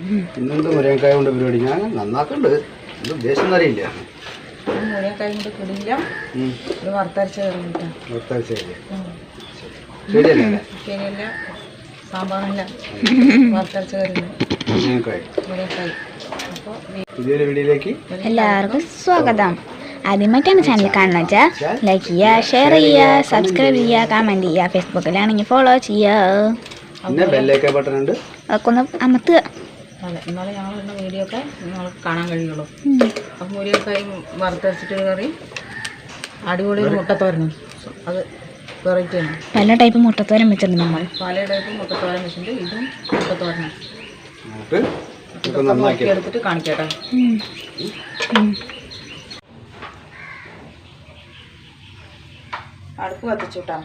ഇന്നെന്ത് മുരങ്ങക്കായ കൊണ്ട് പരിപാടി? ഞാൻ നന്നാക്കണ്ട്. എന്ത് ഉദ്ദേശം എന്നറിയില്ല. മുരിങ്ങക്കായും കൊണ്ട് വറുത്തരച്ച ശരിയല്ലേ? ശരിയല്ല. സാമ്പാറില്ല. വറുത്തരച്ച മുരങ്ങക്കായ. മുരിങ്ങക്കായി. പുതിയൊരു വീഡിയോയിലേക്ക് എല്ലാവർക്കും സ്വാഗതം. ആദ്യമായിട്ടാണ് ചാനൽ കാണുന്നത്. വെച്ചാൽ ലൈക്ക് ചെയ്യുക ഷെയർ ചെയ്യുക സബ്സ്ക്രൈബ് ചെയ്യുക. കമന്റ് ചെയ്യുക. ഫേസ്ബുക്കിലാണെങ്കിൽ ഫോളോ ചെയ്യുക. പിന്നെ ബെല്ലേക്ക ബട്ടൺ ഉണ്ട്. അതൊക്കെ ഒന്ന് അമർത്തുക. അതെ എന്നാലേ ഞങ്ങൾ ഇടുന്ന വീഡിയോ ഒക്കെ നിങ്ങൾക്ക് കാണാൻ കഴിയുള്ളൂ. ഉം. അപ്പം മുരിയക്കായും വറുത്തരച്ചിട്ട് കറി അടിപൊളി ഒരു മുട്ടത്തോരനും. അത് വെറൈറ്റി ആണ്. പല ടൈപ്പ് മുട്ടത്തോരൻ വെച്ചിട്ടുണ്ട് നമ്മൾ പല ടൈപ്പ് മുട്ടത്തോരൻ വെച്ചിട്ടുണ്ട്. ഇതും നോക്കി എടുത്തിട്ട് കാണിക്കട്ടെ. അടുപ്പ് കത്തിച്ചുട്ടാ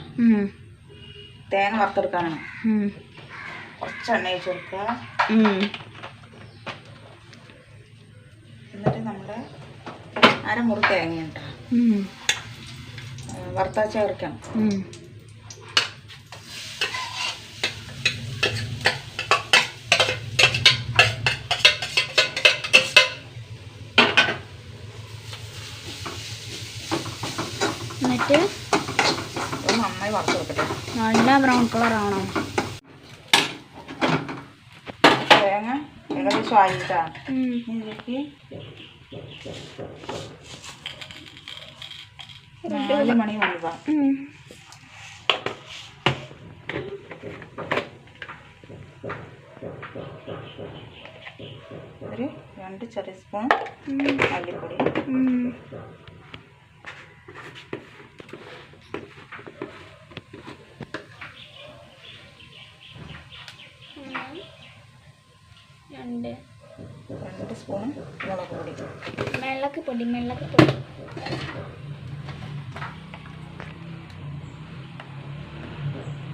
തേങ്ങ വറുത്തെടുക്കാനാണ്. കുറച്ചെണ്ണ കുറച്ച് എണ്ണ കൊടുക്കുക. എന്നിട്ട് നമ്മുടെ അരമുറി തേങ്ങ ഉം. വറുത്ത ചേർക്കണം. എന്നിട്ട്? നന്നായി വറുത്ത് കൊടുക്കട്ടെ. നല്ല ബ്രൗൺ കളർ ആവണം ഏകദേശം ആയിട്ടാ ഉം. ഇതിലേക്ക് നാല് മണി മുഴുവ ഉം. ഒരു രണ്ട് ചെറിയ സ്പൂൺ ഉം. മല്ലിപ്പൊടി സ്പൂൺ മുളക് പൊടി. മിളക് പൊടി മിളക് പൊടി.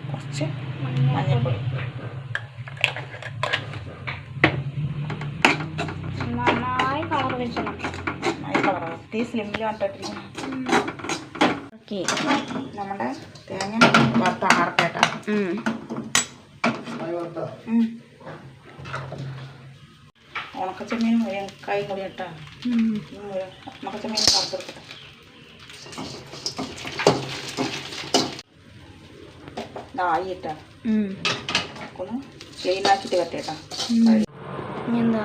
കുറച്ച് മഞ്ഞൾപ്പൊടി നന്നായി കളർ വെച്ചണം. നന്നായി കളർ തീ സ്ലിമ്മിൽ ഓക്കെ. നമ്മുടെ തേങ്ങ വറുത്ത ആർക്കേട്ടാ ഉണക്കച്ചെമ്മീനും മുരിങ്ങക്കായും കൂടി ഇട്ടാ. ഉണക്കച്ചെമ്മീൻ വറുത്തെടുക്കട്ടെ ഇതായി ഇട്ടാ. ഒന്ന് ക്ലീൻ ആക്കിയിട്ട് കട്ടിയിട്ടാ എന്താ?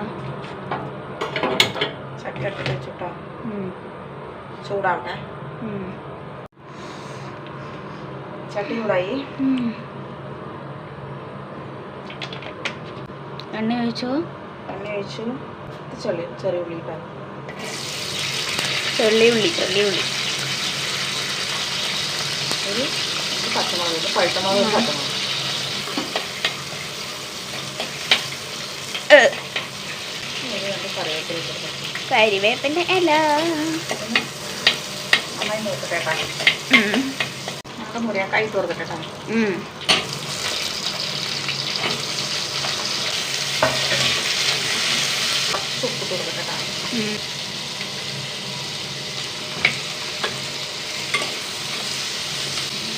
ചട്ടി എടുത്തിട്ട് വെച്ചിട്ടോ. ചൂടാവട്ടെ. ചട്ടി ചൂടായി. എണ്ണ ഒഴിച്ചു? എണ്ണ ഒഴിച്ചു ചെള്ളി ചെറിയ ഉള്ളി ഇട്ടാൽ ചെള്ളി ഉള്ളി ചെള്ളി ഉള്ളി. ഒരു പച്ചമുളക് ഇട്ട് പഴുത്തമുളക് ഒരു പച്ചമുളക്. കരിവേപ്പിന്റെ ഇല. നന്നായി നോക്കട്ടെ കേട്ടോ. നമ്മുടെ മുരിങ്ങക്കായ് ഇട്ട് കൊടുക്കട്ടെ കേട്ടോ കുറച്ച് ഉപ്പിട്ട് കൊടുക്കട്ടെ കേട്ടോ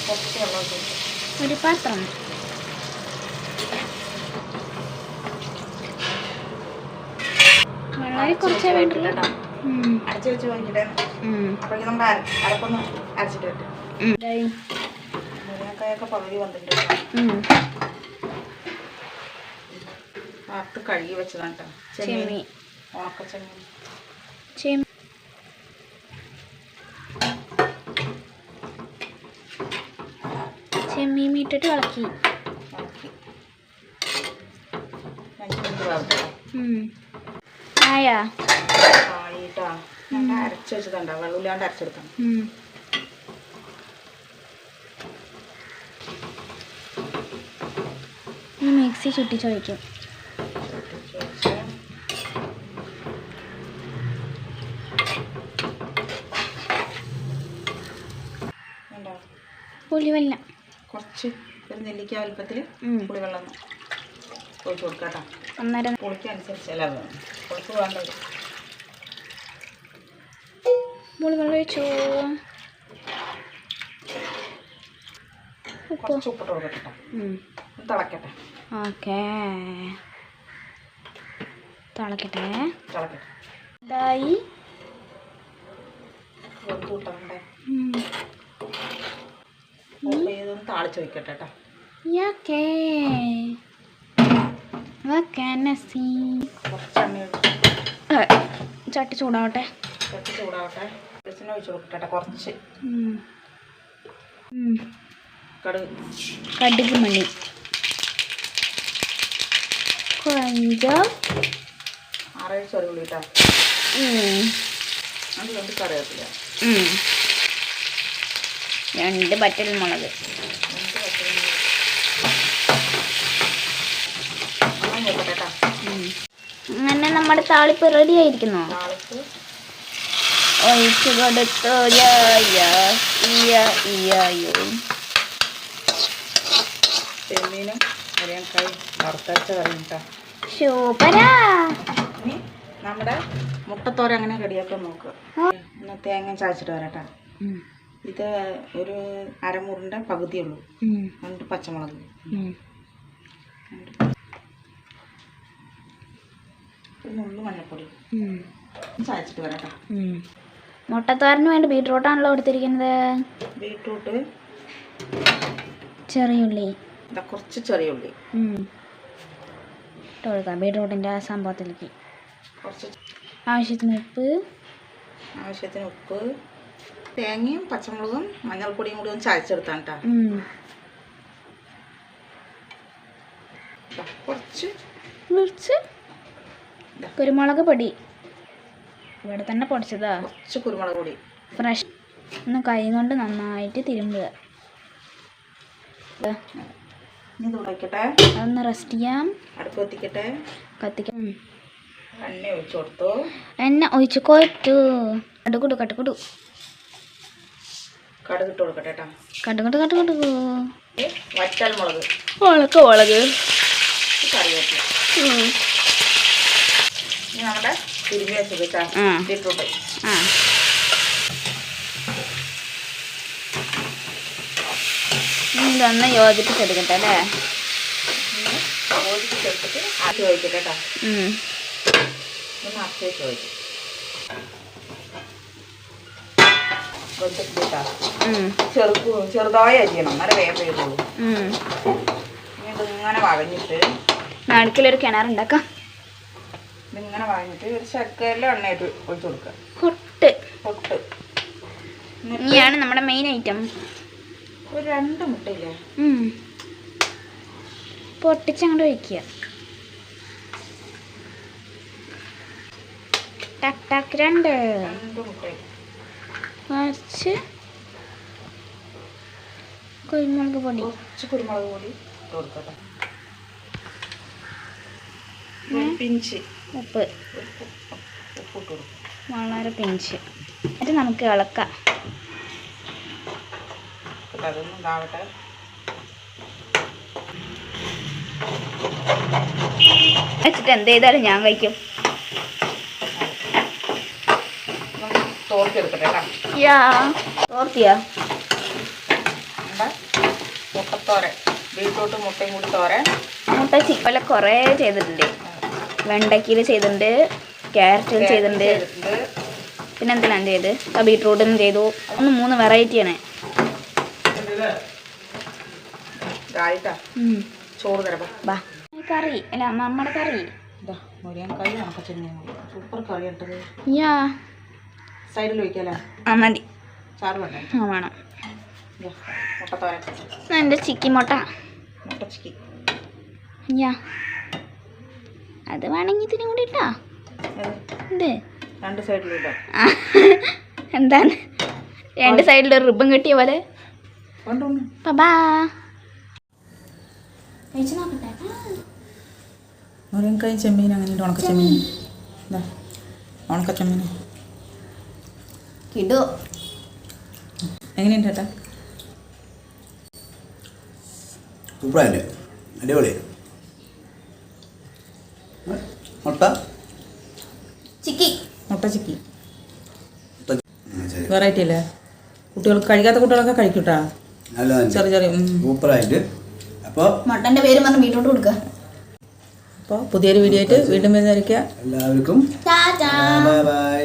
കുറച്ച് വെള്ളം ഒഴിച്ച് കൊടുക്കാം. ഒരു പാത്രം വെള്ളം കുറച്ചേ വേണ്ടുള്ളൂ കേട്ടോ. അരച്ച് വെച്ച് വൈകിട്ട് ഉം. അപ്പോഴേക്കും നമ്മുടെ അര- അരപ്പൊന്ന് അരച്ചിട്ട് വെക്കാം ഉം. ഇതായി. മുരിങ്ങക്കായൊക്കെ പകുതി വന്നിട്ടുണ്ട് കേട്ടോ. ഉം. വറുത്ത് കഴുകി വെച്ചതാണ് കേട്ടോ ചെമ്മീൻ ചെമ്മീൻ ചെമ്മീൻ ഇട്ടിട്ട് ഇളക്കി. ആയാ? അരച്ച് വെച്ചതുണ്ടോ? വെള്ളമില്ലാണ്ട് അരച്ചെടുക്കണം. ഈ മിക്സി ചുട്ടിച്ചൊഴിക്കും പുളിവെള്ളം. കുറച്ച് ഒരു നെല്ലിക്ക വലുപ്പത്തിൽ. പുളിവെള്ളം ഒഴിച്ച് കൊടുക്കാം കേട്ടോ ഒന്നര പുളിക്കനുസരിച്ചല്ല പുളിക്ക് വേണ്ടത് പുളിവെള്ളം ഒഴിച്ചു? ഉപ്പ്. കുറച്ച് ഉപ്പിട്ട് കൊടുക്കട്ടെ ഉം. ഒന്ന് തിളക്കട്ടെ. ഓക്കേ. തിളക്കട്ടെ. തിളക്കട്ടെ. ഇതായി. കൂട്ടണ്ടേ താളിച്ച് വയ്ക്കട്ടെ കേട്ടോ ചട്ടി ചൂടാവട്ടെ. കുറച്ച് ചൂടാവട്ടെ. വെളിച്ചെണ്ണ ഒഴിച്ച് കൊടുക്കട്ടെ കുറച്ച്. ഉം. ഉം. കടുക് കടുക് മണി കൊഞ്ചം ആറേഴ് ചെറുള്ളി കേട്ടോ. അത് ഉം. രണ്ട് ബറ്റൽ മുളക്. അങ്ങനെ നമ്മുടെ താളിപ്പ് റെഡി ആയിരിക്കുന്നു? ഒഴിച്ചു കൊടുത്തു. നമ്മുടെ മുട്ടത്തോര അങ്ങനെ റെഡിയാക്കാൻ നോക്കുക തേങ്ങ ചായച്ചിട്ട് വരാട്ടാ. ഇത് ഒരു അരമുറിന്റെ പകുതിയുള്ളൂ. രണ്ട് പച്ചമുളക്. നുള്ളു മഞ്ഞൾപ്പൊടി. ചായച്ചിട്ട്. മുട്ടത്തോരന് വേണ്ടി ബീട്രൂട്ടാണല്ലോ എടുത്തിരിക്കുന്നത്. ബീട്രൂട്ട്. ചെറിയുള്ളി ഇതാ കുറച്ച് ചെറിയുള്ളി. ഇട്ട് കൊടുക്കാം. ബീട്രൂട്ടിന്റെ ആ സംഭവത്തിലേക്ക്. കുറച്ച് ആവശ്യത്തിന് ഉപ്പ്. ആവശ്യത്തിന് ഉപ്പ്. തേങ്ങയും പച്ചമുളകും മഞ്ഞൾപ്പൊടിയും കൂടി ഒന്ന് ചായച്ചെടുത്താണ് കേട്ടോ. കുറച്ച് കുറച്ച് കുരുമുളക് പൊടി. ഇവിടെ തന്നെ പൊടിച്ചതാ. കുറച്ച് കുരുമുളക് പൊടി. ഫ്രഷ്. ഒന്ന് കൈ കൊണ്ട് നന്നായിട്ട് തിരുമ്പുക. അതൊന്ന് റെസ്റ്റ് ചെയ്യാം. അടുപ്പ് കത്തിക്കട്ടെ. കത്തിക്കാം. എണ്ണ ഒഴിച്ചു കൊടുത്തു. എണ്ണ ഒഴിച്ചു കൊടുത്തു കടുകുടു കട്ടുകുടു കടുക് ഇട്ട് കൊടുക്കട്ടെ കേട്ടോ. കട്ടുകുട്ടു കട്ടുകുടു വറ്റൽ മുളക്. മുളക് മുളക്. കറിവേപ്പില. ഇനി നമ്മുടെ തിരുമ്പി വെച്ചത്. ബീട്രൂട്ട്. ആ. ഇതൊന്ന് യോജിപ്പിച്ചെടുക്കട്ടെ അല്ലേ? യോജിപ്പിച്ചെടുത്തിട്ട് ഒഴിക്കട്ടെ കേട്ടോ. ഒന്ന് അച്ഛ വെച്ച് ഉം. ചെറുക്കു ചെറുതായി അരിയണം. നല്ല വേഗം. ഇനി ഇതിങ്ങനെ വഴഞ്ഞിട്ട് നടുക്കിലൊരു കിണറുണ്ടാക്കാം ഇതിങ്ങനെ വഴഞ്ഞിട്ട് ഒരു ശർക്കരയിലെ എണ്ണയിട്ട് ഒഴിച്ചു കൊടുക്കുക. പൊട്ട്. പൊട്ട്. ഇനിയാണ് നമ്മുടെ മെയിൻ ഐറ്റം ഒരു രണ്ട് മുട്ടയില്ലേ? പൊട്ടിച്ചങ്ങോട്ട് ഒഴിക്കുക. ടക് ടക് രണ്ട്. രണ്ട് മുട്ടയും കുറച്ച് കുരുമുളക് പൊടി. കുറച്ച് കുരുമുളക് പൊടി കൊടുക്കട്ടെ. പിഞ്ച്. ഉപ്പ്. വളരെ പിഞ്ച്. എന്നിട്ട് നമുക്ക് ഇളക്കാം. എന്നിട്ട് അതൊന്ന് ഇതാവട്ടെ. വെച്ചിട്ട് എന്ത് ചെയ്താലും ഞാൻ കഴിക്കും ഒന്ന് തോർത്തിയെടുക്കട്ടെ കേട്ടോ. യാ. മുട്ടത്തോരൻ. ബീട്രൂട്ട് മുട്ടയും കൂടി തോരൻ. മുട്ട കുറേ ചെയ്തിട്ടുണ്ട്. വെണ്ടയ്ക്കയിൽ ചെയ്തിട്ടുണ്ട്. ക്യാരറ്റിൽ ചെയ്തിട്ടുണ്ട്. പിന്നെ എന്തിനാണ് ചെയ്ത്? ആ ബീട്രൂട്ടും ചെയ്തു. ഒന്ന് മൂന്ന് വെറൈറ്റിയാണ്. ആണ് ചോറ് തരപ്പാ കറി. അല്ല നമ്മുടെ കറി. സൂപ്പർ കറി ഇട്ടത് യാ. സൈഡിൽ ആ മതി. ചാറ് വേണ്ടേ? ആ വേണം. മുട്ടത്തോരൻ എന്റെ ചിക്കി മുട്ട. മുട്ട ചിക്കി. അത് വേണമെങ്കിൽ ഇതിനും കൂടി ഇട്ടാ. ഇത്. രണ്ട് സൈഡിലും ഇടാം ആ, എന്താണ്? രണ്ട് സൈഡിൽ ഒരു റിബൺ കിട്ടിയ പോലെ. അങ്ങനെ കഴിച്ചു നോക്കട്ടെ. മുരിങ്ങക്കായി ചെമ്മീൻ അങ്ങനെ ഉണക്ക ചെമ്മീൻ. കിടു എങ്ങനെയുണ്ട് ചേട്ടാ? സൂപ്പറായിട്ട് അടിപൊളി. മുട്ട? ചിക്കി. മുട്ട ചിക്കി. വെറൈറ്റി അല്ലേ? കുട്ടികൾക്ക് കഴിക്കാത്ത കുട്ടികളൊക്കെ കഴിക്കൂട്ടാ ചെറിയ ചെറിയ. സൂപ്പറായിട്ട്. അപ്പോൾ മട്ടന്റെ പേര് പറഞ്ഞ് വീട്ടിലോട്ട് കൊടുക്കുക അപ്പോൾ പുതിയൊരു വീഡിയോ ആയിട്ട് വീണ്ടും വരുന്നതായിരിക്കുക എല്ലാവർക്കും ടാറ്റാ ബൈ